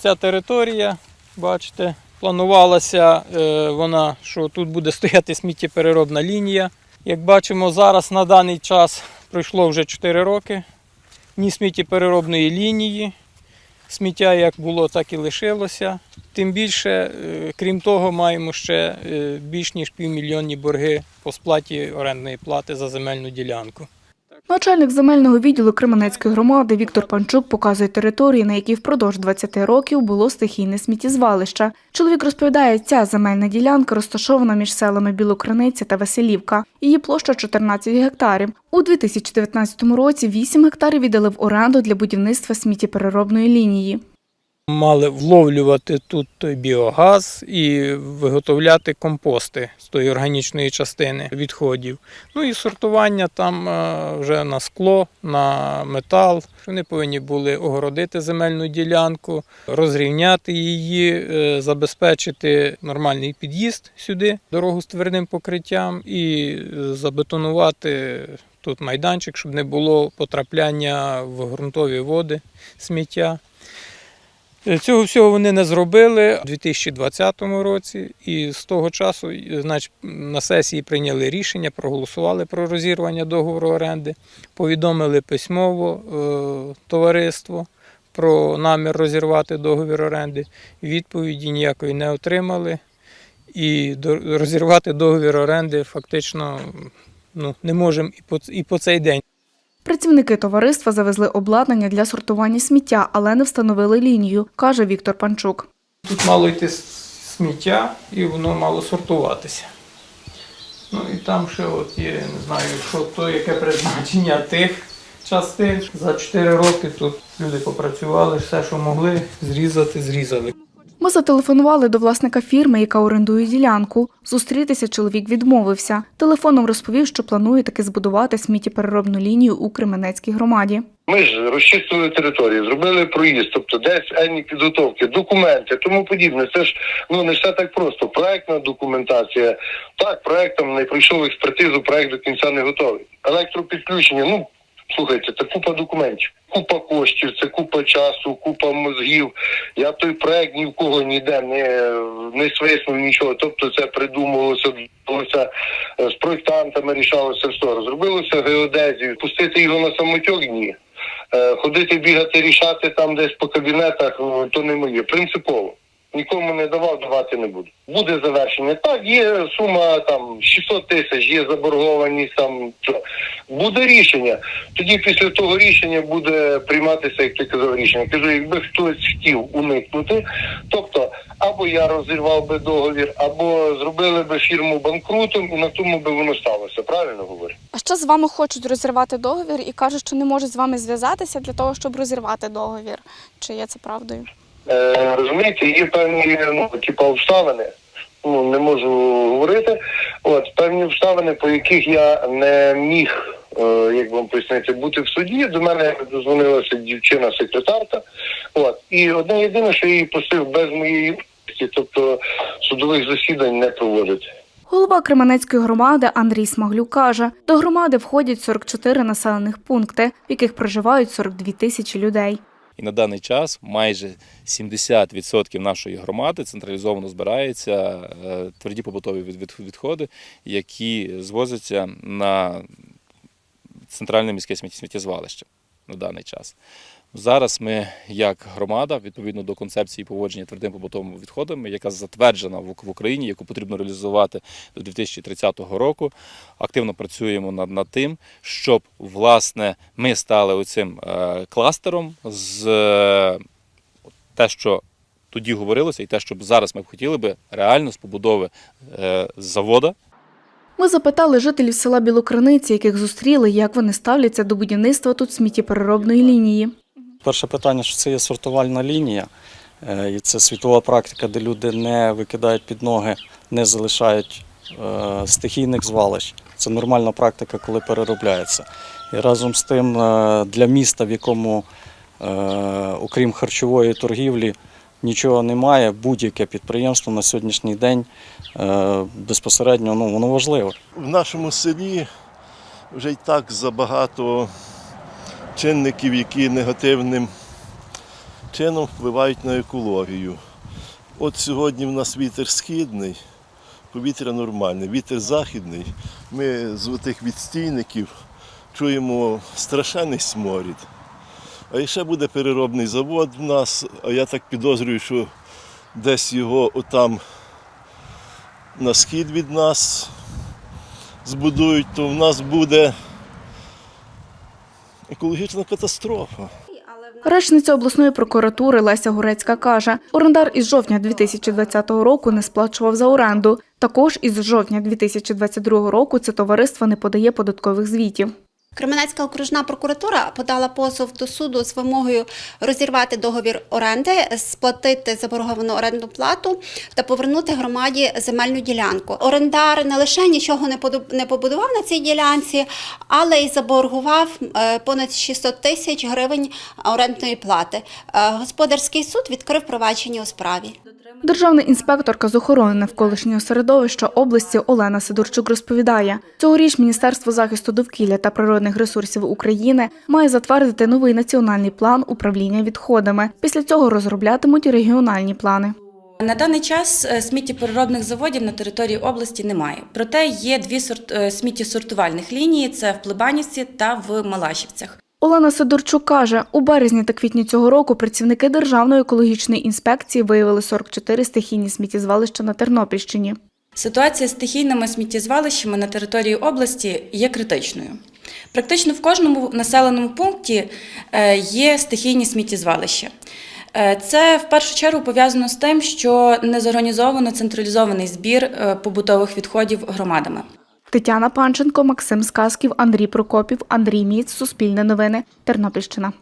Ця територія, бачите, планувалася е, вона, що тут буде стояти сміттєпереробна лінія. Як бачимо, зараз на даний час пройшло вже 4 роки. Ні сміттєпереробної лінії. Сміття як було, так і лишилося. Тим більше, е, крім того, маємо ще е, більш ніж півмільйонні борги по сплаті орендної плати за земельну ділянку. Начальник земельного відділу Кременецької громади Віктор Панчук показує території, на якій впродовж 20 років було стихійне сміттєзвалище. Чоловік розповідає, ця земельна ділянка розташована між селами Білокриниця та Веселівка. Її площа 14 гектарів. У 2019 році 8 гектарів віддали в оренду для будівництва сміттєпереробної лінії. Мали вловлювати тут той біогаз і виготовляти компости з тої органічної частини відходів. Ну і сортування там е, вже на скло, на метал. Вони повинні були огородити земельну ділянку, розрівняти її, е, забезпечити нормальний під'їзд сюди, дорогу з твердим покриттям, і е, забетонувати тут майданчик, щоб не було потрапляння в ґрунтові води сміття. Цього всього вони не зробили у 2020 році, і з того часу значить, на сесії прийняли рішення, проголосували про розірвання договору оренди, повідомили письмово е, товариство про намір розірвати договір оренди. Відповіді ніякої не отримали. І розірвати договір оренди фактично ну, не можемо і по, і по цей день. Працівники товариства завезли обладнання для сортування сміття, але не встановили лінію, каже Віктор Панчук. Тут мало йти сміття і воно мало сортуватися. Ну і там ще от є, не знаю, що то яке призначення тих частин. За 4 роки тут люди попрацювали, все, що могли, зрізати, зрізали. Ми зателефонували до власника фірми, яка орендує ділянку. Зустрітися чоловік відмовився. Телефоном розповів, що планує таки збудувати сміттєпереробну лінію у Кременецькій громаді. Ми ж розчистили територію, зробили проїзд, тобто десь енні підготовки, документи, тому подібне. Це ж ну не все так просто. Проектна документація. Так, проектом не пройшов експертизу, проект до кінця не готовий. Електропідключення, ну слухайте, це купа документів, купа коштів, це купа часу, купа мозгів. Я той проект ні в кого ніде не, не свиснув нічого. Тобто це придумувалося, е, з проєктантами рішалося все. Розробилося геодезію, пустити його на самотьок ні. Е, Ходити, бігати, рішати там десь по кабінетах, ну, то не моє. Принципово. Нікому не давав, давати не буду. Буде завершення. Так, є сума там 600 тисяч, є заборгованість там. Буде рішення. Тоді після того рішення буде прийматися, як ти казав, рішення. Кажу, якби хтось хотів уникнути, тобто або я розірвав би договір, або зробили би фірму банкрутом, і на тому би воно сталося. Правильно говорю? А що з вами хочуть розірвати договір і кажуть, що не можуть з вами зв'язатися для того, щоб розірвати договір? Чи є це правдою? Е, розумієте, є певні ну, типу, обставини. Ну, не можу говорити. От певні обставини, по яких я не міг, е, як вам пояснити, бути в суді. До мене дозвонилася дівчина-секретарка. От і одне єдине, що я її просив без моєї участі, тобто судових засідань не проводити. Голова Кременецької громади Андрій Смаглюк каже, до громади входять 44 населених пункти, в яких проживають 42 тисячі людей. І на даний час майже 70% нашої громади централізовано збирається е, тверді побутові від- від- відходи, які звозяться на центральне міське сміттєзвалище на даний час. Зараз ми, як громада, відповідно до концепції поводження твердим побутовими відходами, яка затверджена в Україні, яку потрібно реалізувати до 2030 року, активно працюємо над, над тим, щоб власне ми стали оцим е, кластером з е, те, що тоді говорилося, і те, що зараз ми б хотіли би реально з побудови е, завода Ми запитали жителів села Білокриниці, яких зустріли, як вони ставляться до будівництва тут сміттєпереробної лінії. Перше питання, що це є сортувальна лінія, е, і це світова практика, де люди не викидають під ноги, не залишають е, стихійних звалищ. Це нормальна практика, коли переробляється. І разом з тим е, для міста, в якому, окрім харчової торгівлі, нічого немає, будь-яке підприємство на сьогоднішній день безпосередньо ну, воно важливе. В нашому селі вже й так забагато чинників, які негативним чином впливають на екологію. От сьогодні в нас вітер східний, повітря нормальне, вітер західний. Ми з тих відстійників чуємо страшенний сморід. А ще буде переробний завод в нас, а я так підозрюю, що десь його отам на схід від нас збудують, то в нас буде екологічна катастрофа. Речниця обласної прокуратури Леся Гурецька каже, орендар із жовтня 2020 року не сплачував за оренду. Також із жовтня 2022 року це товариство не подає податкових звітів. Кременецька окружна прокуратура подала позов до суду з вимогою розірвати договір оренди, сплатити заборговану орендну плату та повернути громаді земельну ділянку. Орендар не лише нічого не побудував на цій ділянці, але й заборгував е, понад 600 тисяч гривень орендної плати. Е, Господарський суд відкрив провадження у справі. Державна інспекторка з охорони навколишнього середовища області Олена Сидорчук розповідає, цьогоріч Міністерство захисту довкілля та природних ресурсів України має затвердити новий національний план управління відходами. Після цього розроблятимуть регіональні плани. На даний час е, сміттєпереробних заводів на території області немає. Проте є дві е, сміттєсортувальних лінії: це в Плебанівці та в Малашівцях. Олена Сидорчук каже, у березні та квітні цього року працівники Державної екологічної інспекції виявили 44 стихійні сміттєзвалища на Тернопільщині. Ситуація з стихійними сміттєзвалищами на території області є критичною. Практично в кожному населеному пункті е, є стихійні сміттєзвалища. Е, Це в першу чергу пов'язано з тим, що не зорганізовано централізований збір е, побутових відходів громадами. Тетяна Панченко, Максим Сказків, Андрій Прокопів, Андрій Міц, Суспільне новини, Тернопільщина.